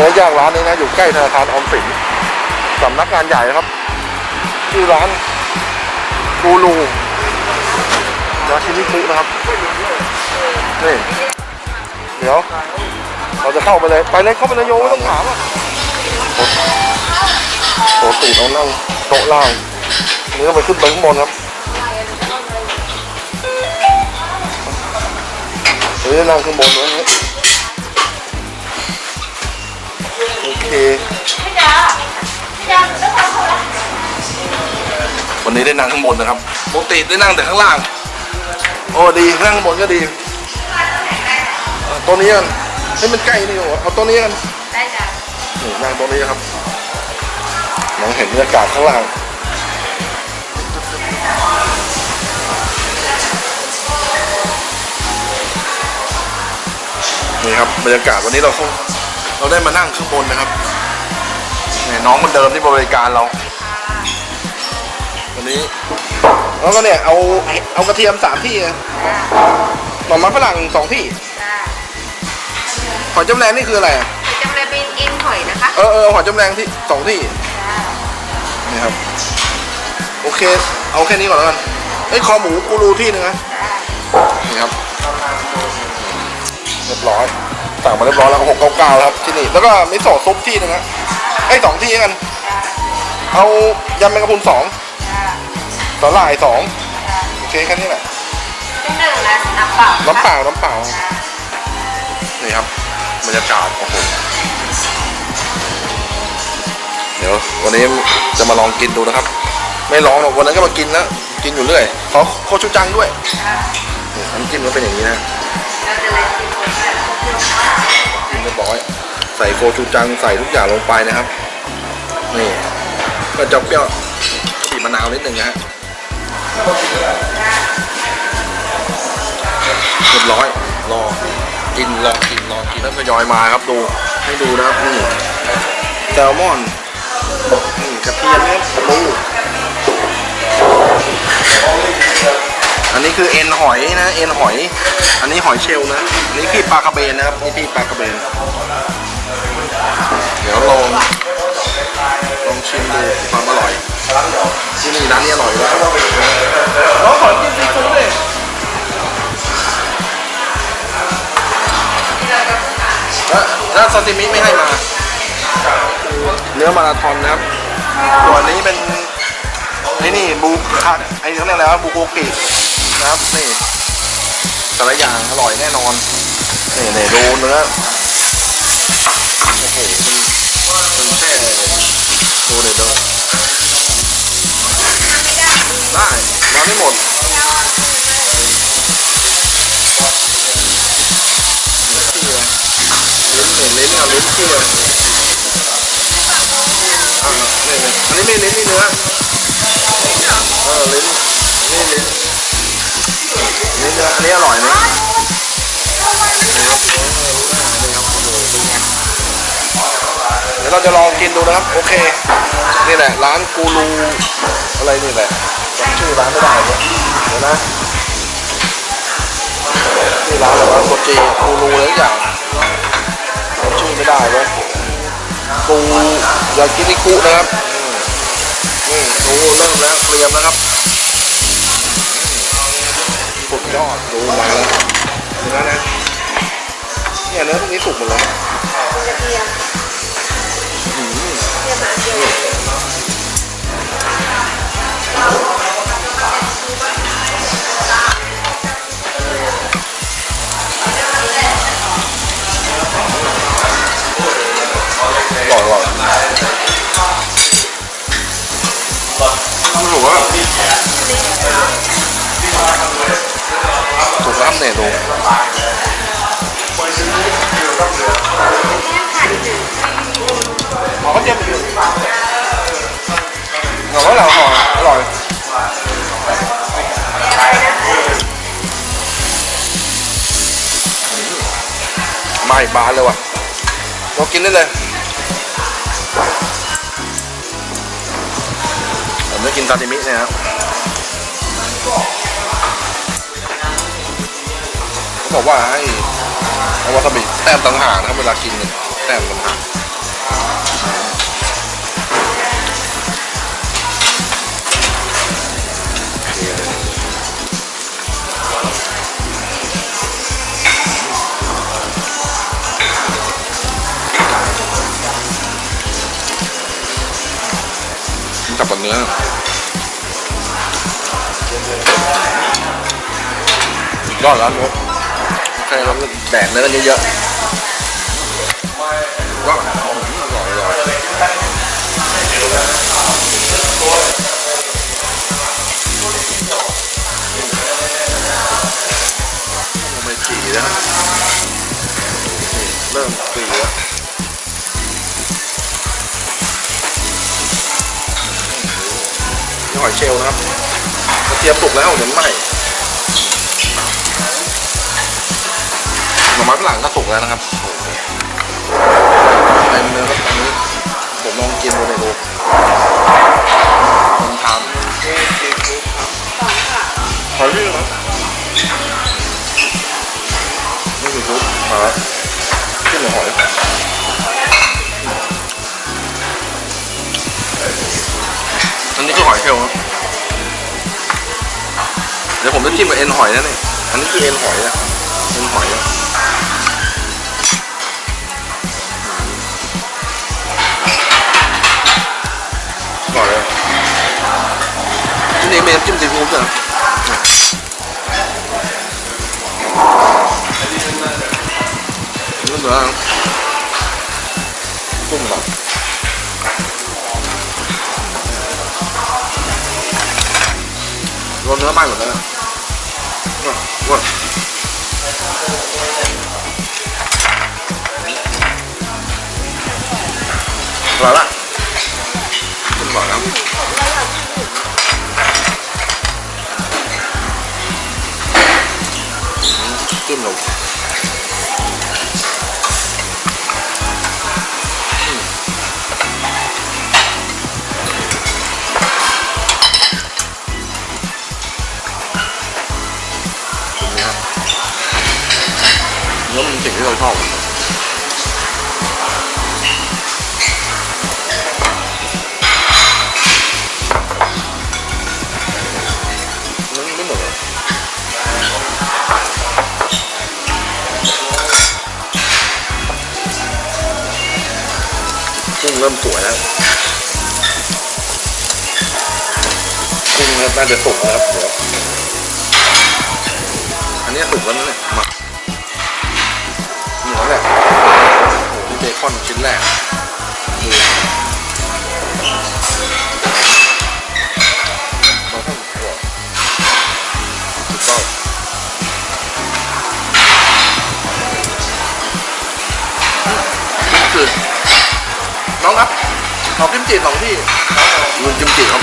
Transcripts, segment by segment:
นื้อย่างร้านนี้นะอยู่ใกล้ธนาคารออมสินสำนักงานใหญ่นะครับ ชื่อร้านกูรูยาชินิคุนะครับนี่เดี๋ยว เราจะเข้าไปเลย ไปเลยเข้าไปเลยโยไม่ต้องถามอะโต๊ะตีเรานั่งโต๊ะล่างนี่ก็ไปขึ้นไปข้างบนครับเฮ้ยนั่งข้างบน นะโอเควันนี้ได้นั่งข้างบนนะครับปกติได้นั่งแต่ข้างล่าง โอ้ดีนั่งข้างบนก็ดีเอาตัวนี้กันให้มันใกล้นี่โอ้เอาตัวนี้กันได้จ้ะนี่นั่งตัวนี้ครับมองเห็นบรรยากาศข้างล่างนี่ครับบรรยากาศวันนี้เรา เข้าเราได้มานั่งข้างบนนะครับนี่น้องคนเดิมที่บริการเรา วันนี้ แล้วก็เนี่ยเอาเอากระเทียมสามที่นะหน่อไม้ฝรั่งสองที่จ้าหอยจำแรงนี่คืออะไรอะจำเลยเป็นเอ็นหอยนะคะเออเออหอยจำแรงที่สองที่จ้านี่ครับ โอเค เอาแค่นี้ก่อนแล้วกันไอ้ยคอหมูกูรูที่หนึงนะจ้า นี่ครับเรียบร้อย สั่งมาเรียบร้อยแล้วหกเก้าเก้าครับที่นี่แล้วก็มิโซะซุปที่หนึงนะไอ้ยสองที่กันจ้าเอายำแมงกะพรุนสองจ้าสาหร่ายสองจ้าโอเคแค่นี้แหละเป็นหนึ่งนะน้ำเปล่าน้ำเปล่าน้ำเปล่าจ้านี่ครับบรรยากาศโอ้โหเดี๋ยววันนี้จะมาลองกินดูนะครับ ไม่ลองหรอกวันนั้นก็มากินแล้วกินอยู่เรื่อยขอโคชูจังด้วยจ้านี่น้ำจิ้มก็เป็นอย่างนี้นะ เราจะเลยกินหมดเลยจิ้ม เรียบร้อย ใส่โคชูจังใส่ทุกอย่างลงไปนะครับ นี่ ก็จะเปรี้ยวฉีดมะนาวนิดนึงนะฮะเรียบร้อย รอ กิน รอ กิน รอ กิน แล้วทยอยมาครับ ดู ให้ดูนะครับ นี่ แซลมอนนี่กระเทียมนะครับปู อันนี้คือเอ็นหอยนะเอ็นหอย อันนี้หอยเชลล์นะอันนี้พี่ปลากระเบนนะครับนี่พี่ปลากระเบน เดี๋ยวลองลองชิมดูความอร่อยที่นี่ร้านนี้อร่อยด้วยน้องขอจิ้มซีฟู้ดเลยแล้วแล้วซาซิมิไม่ให้มา เนื้อมาราธอนนะครับตัวนี้เป็นไอ้นี่บูคาไอ้เขาเรียกอะไรวะบูโกกินะ ครับนี่แต่ละอย่างอร่อยแน่นอนนี่นี่ดูเนื้อโอ้โหมันมันแช่ดูเดี๋ยวดูได้มาไม่หมดเลยลิ้นเนี่ยลิ้นเอาลิ้นที่เลยอ่านี่นี่อันนี้ไม่ลิ้นนี่เนื้อเออลิ้นนี่ลิ้น เนื้ออันนี้อร่อยนี่อร่อ้โหเป็นไงเดี๋ยวเราจะลองกินดูนะครับ โอเค นี่แหละ ร้านกูรูอะไรนี่แหละจำชื่อร้านไม่ได้เลยเดี๋ยวนะนี่ร้านอะไรวะโกจีกูรูอะไรอย่างจำชื่อไม่ได้เลยกูยากินิคุนะครับนี่ดูเริ่มแล้วเตรียมแล้วครับ สุดยอดดูมาแล้วเนื้อนะเนี่ยเนื้อพวกนี้สุกหมดเลยกระเทียมอืมเทียมหาเทียมอร่อยอร่อยไม่รู้ว่า ถูกครับเนี่ยดูแม่ขันถึงหอมก็เจ็บอยู่หอมก็เหล่าหอมอร่อยไมาอีกบานเลยว่ะเรากินได้เลยผมได้กินซาซิมิเนี่ยครับ บอกว่าให้วาซาบิแต้มต่างหากนะครับเวลากินเนี่ยแต้มต่างหากจับกับเนื้อรอดแล้วครับ อเคเราแดกเนื้อกันเยอะๆว้าวอร่อยอร่อยลงไปจีแล้วเริ่มปีแล้วนี่หอยเชลล์นะครับกระเทียมสุกแล้วเดี๋ยวไหม้ หน่อไม้ฝรั่งก็สุกแล้วนะครับโอ้โหเต็มเลยครับตอนนี้ผมลองกินดูในดูผมทำสองค่ะหอยพี่ครับนี่คือซุปมาแล้วขึ้นหอยอันนี้คือหอยเชลล์ครับเดี๋ยวผมจะจิ้มกับเอ็นหอยนะนี่อันนี้คือเอ็นหอยนะเอ็นหอยนะ ที่นี่เป็นน้ำจิ้มซีฟู้ดเหรอนี่เหมือนกุ้งแบบรวมเนื้อไห เริ่มสวยแล้วกุ้งเนี่ยน่าจะสุกแล้วครับเดี๋ยวอันนี้สุกแล้วนะเนี่ยหมักนี่แล้วแหละโอ้โหนี่เบคอนชิ้นแรก ขอกิมจิสองที่ลุงกิมจิครับ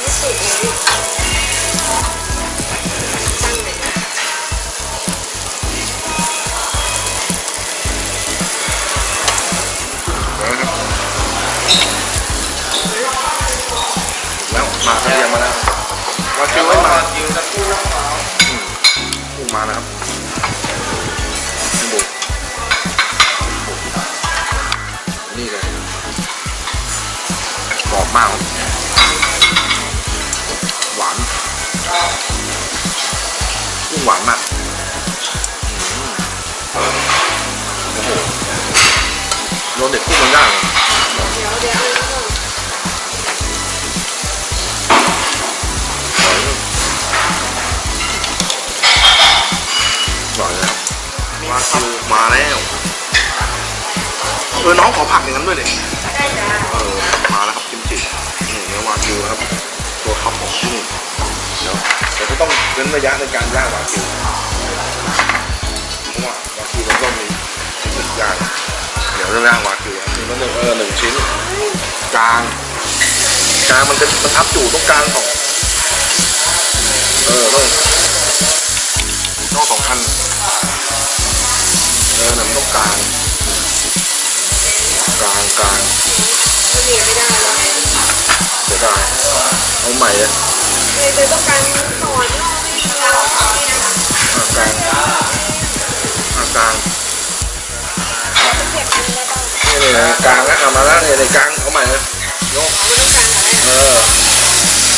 นี่สูตรเองตั้งเลยนะแล้วมาเรียงมาแล้ววาคิวไม่มาคิวจะพูดพูดมานะครับ มากครับหวานกุ้งหวานมากอืมโอ้โหโดนเด็กกุ้งมันย่างเดี๋ยวเดี๋ยวเอาแล้วก่อนอร่อยนะครับมาคิวมาแล้วเออน้องขอผักอย่างนั้นด้วยเลยได้จ้าเออ มาแล้วครับ กิมจินี่เนื้อวากิวครับ ตัวท็อปของที่นี่เดี๋ยวเดี๋ยวจะต้องเว้นระยะในการย่างวากิวเพราะว่าวากิวมันต้องมีเทคนิคย่างเดี๋ยวจะย่างวากิวครับนี่มันหนึ่งเออหนึ่งชิ้นกลางกลางมันเป็นมันทับอยู่ตรงกลางของเออต้องต้องสองอันเออหนึ่งต้องกลางกลางกลาง ไม่มีไม่ได้แล้วเสียดายเอาใหม่เลยเลยเลยต้องการสอนเราไม่มีแล้วนี่นะคะอาการอาการจะเก็บมันได้บ้างนี่เลยกลางแล้วเอามาแล้วเนี่ยในกลางเอาใหม่เลยยกไม่ต้องการอะไรเออ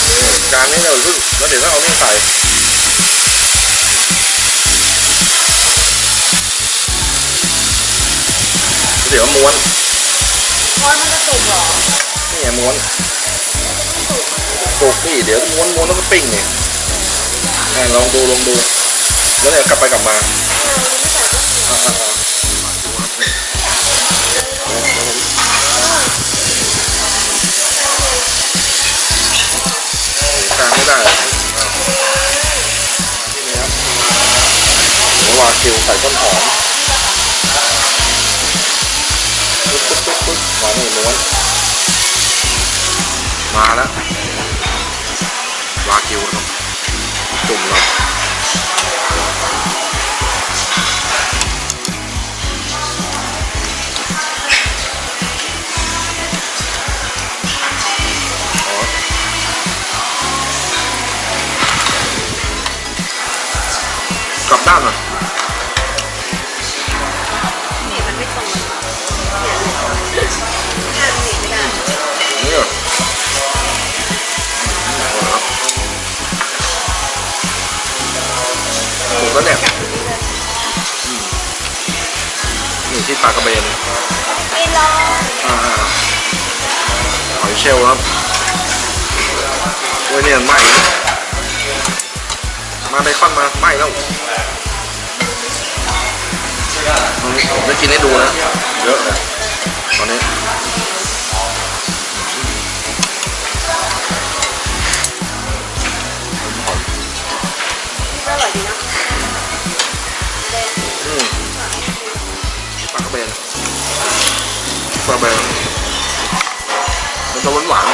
นี่กลางนี่เลยพึ่งแล้วเดี๋ยวต้องเอานี่ใส่เดี๋ยวม้วน เพราะมันจะสุกเหรอนี่ไงม้วนสุกนี่เดี๋ยวม้วนม้วนแล้วก็ปิ้งเนี่ยลองดูลองดู แล้วเนี่ยวกลับไปกลับมาอ่าอ่าอ่าดูครับนี่กลางไม่ได้อะที่นี่ครับหมูวากิวใส่ต้นหอม ปึ๊บปุ๊บปุ๊บปุ๊บมาหนึ่ม้วนมาแล้ววากิวครับ ที่ปลากระเบนไม่รออ่าหอยเชลล์ครับโอ้ยเนี่ยไหม้มาไบคอนมาไหม้แล้วผมจะกินให้ดูนะ เยอะเลยตอนนี้ ปลากระเบนปลากระเบนมันจะหวานหวาน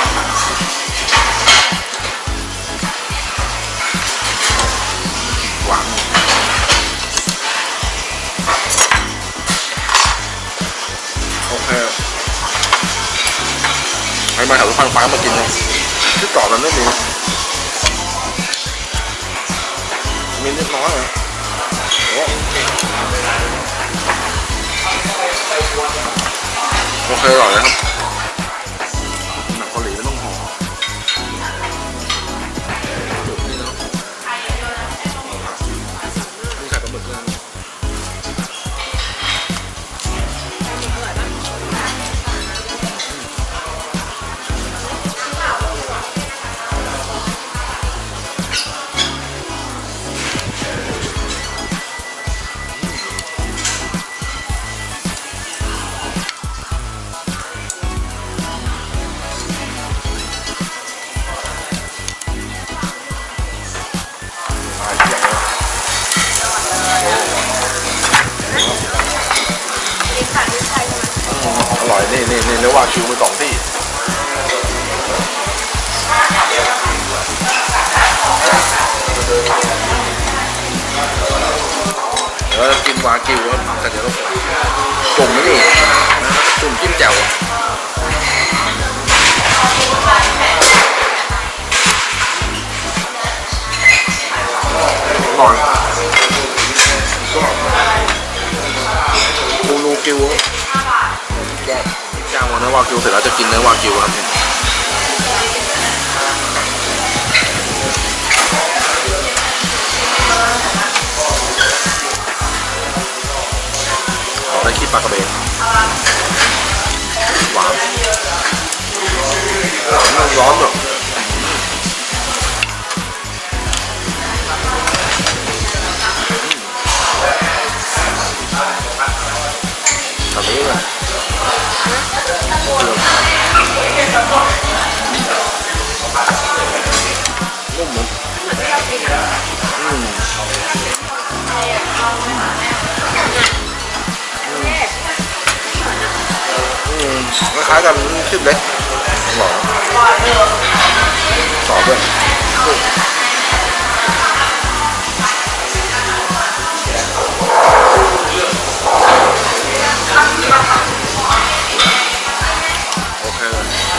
หวานโอเคใครมาแถวฟังฟ้ามากินเลยที่เกาะมันไม่มีมีนิดน้อยเลยโอ้ เคอร่ นี่นี่นี่รียกว่าคิวมือสองที่เดี๋ยวเรากินวากิวครับแต่เดี๋ยวเราจุ่มนี่นะครับจุ่มจิ้มแจ่วอร่อยก็ปูนูกิวครับย่าง เนื้อวากิวเสร็จแล้วจะกินเนื้อวากิวครับเนี่ยขอได้ขี้ปลากระเบนหวานหวานมันร้อนแบบ แบบนี้เลยนุ่มเหมือนอืมอืมคล้ายๆกันคลิปเล็กหรอสอบด้วย โ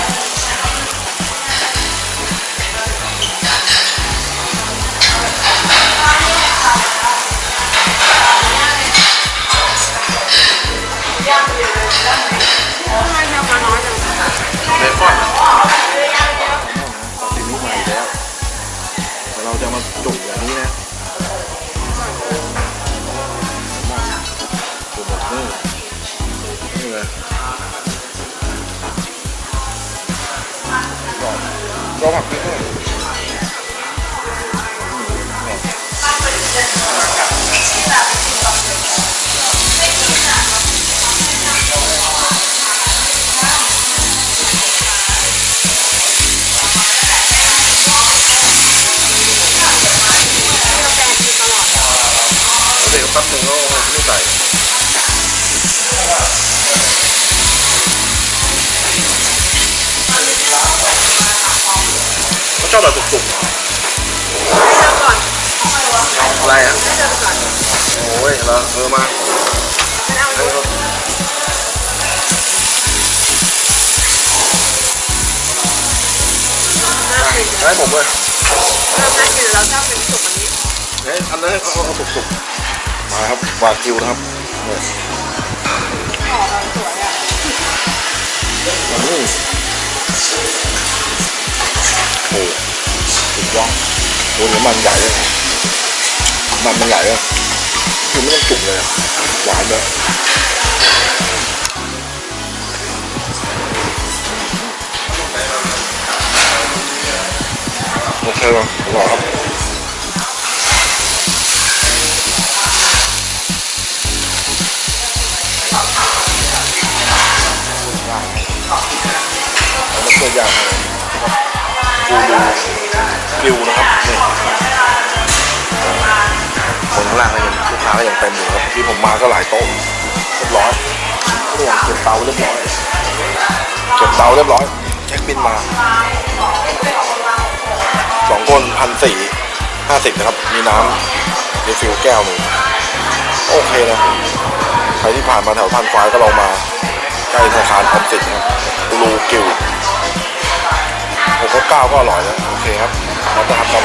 ก็ผักพ อะไรอะโอ้ยเหรอเออมาเออให้ผมเลยเฮ้ยอันนั้นเขาเอาสุกๆมาครับวากิวนะครับเนี่ยอืมโอ้สุดยอดโอ้เนื้มันใหญ่เลย มันมันใหญ่เลยคือไม่ต้องจุกเลยอะหวานเลยโอเคป่ะอร่อยครับเอามาช่วยย่างให้กูดูกริวนะครับนี่ คนข้างล่างก็ยังลูกค้าก็ยังเต็มอยู่ครับที่ผมมาก็หลายโต๊ะเรียบร้อยก็ยังเก็บเตาเรียบร้อยเก็บเตาเรียบร้อยเช็คบินมาสองคนพันสี่ห้าสิบนะครับ มีน้ำรีฟิลแก้วหนึ่งโอเคนะใครที่ผ่านมาแถวพันควายก็ลองมาใกล้ธนาคารออมสินนะครูกิวหกเก้าก็อร่อยนะโอเคครับมาตามครับ